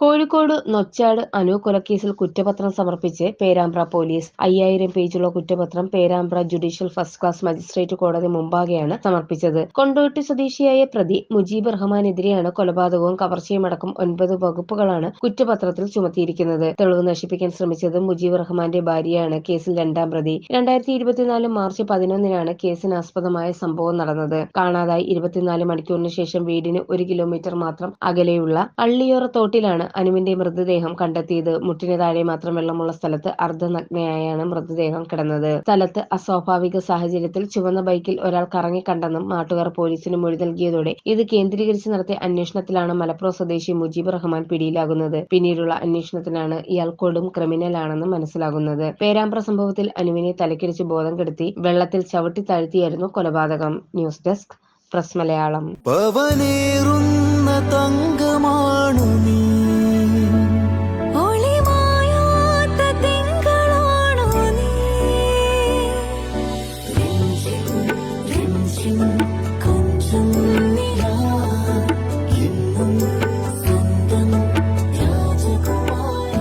കോഴിക്കോട് നൊച്ചാട് അനു കൊലക്കേസിൽ കുറ്റപത്രം സമർപ്പിച്ച് പേരാമ്പ്ര പോലീസ്. അയ്യായിരം പേജുള്ള കുറ്റപത്രം Perambra judicial first class magistrate കോടതി മുമ്പാകെയാണ് സമർപ്പിച്ചത്. കൊണ്ടോട്ടി സ്വദേശിയായ പ്രതി മുജീബ് റഹ്മാനെതിരെയാണ് കൊലപാതകവും കവർച്ചയും കവർച്ചയുമടക്കം ഒൻപത് വകുപ്പുകളാണ് കുറ്റപത്രത്തിൽ ചുമത്തിയിരിക്കുന്നത്. തെളിവ് നശിപ്പിക്കാൻ ശ്രമിച്ചത് മുജീബ് റഹ്മാന്റെ ഭാര്യയാണ് കേസിൽ രണ്ടാം പ്രതി. രണ്ടായിരത്തി ഇരുപത്തിനാല് മാർച്ച് പതിനൊന്നിനാണ് കേസിനാസ്പദമായ സംഭവം നടന്നത്. കാണാതായി ഇരുപത്തിനാല് മണിക്കൂറിന് ശേഷം വീടിന് ഒരു കിലോമീറ്റർ മാത്രം അകലെയുള്ള അള്ളിയോറ തോട്ടിലാണ് അനുവിന്റെ മൃതദേഹം കണ്ടെത്തിയത്. മുട്ടിന് താഴെ മാത്രം വെള്ളമുള്ള സ്ഥലത്ത് അർദ്ധനഗ്നയായാണ് മൃതദേഹം കിടന്നത്. സ്ഥലത്ത് അസ്വാഭാവിക സാഹചര്യത്തിൽ ചുവന്ന ബൈക്കിൽ ഒരാൾ കറങ്ങിക്കണ്ടെന്നും നാട്ടുകാർ പോലീസിന് മൊഴി നൽകിയതോടെ ഇത് കേന്ദ്രീകരിച്ച് നടത്തിയ അന്വേഷണത്തിലാണ് മലപ്പുറം സ്വദേശി മുജീബ് റഹ്മാൻ പിടിയിലാകുന്നത്. പിന്നീടുള്ള അന്വേഷണത്തിലാണ് ഇയാൾ കൊടും ക്രിമിനലാണെന്ന് മനസ്സിലാകുന്നത്. പേരാമ്പ്ര സംഭവത്തിൽ അനുവിനെ തലക്കിടിച്ച് ബോധം കെടുത്തി വെള്ളത്തിൽ ചവിട്ടി താഴ്ത്തിയായിരുന്നു കൊലപാതകം. News desk press Malayalam.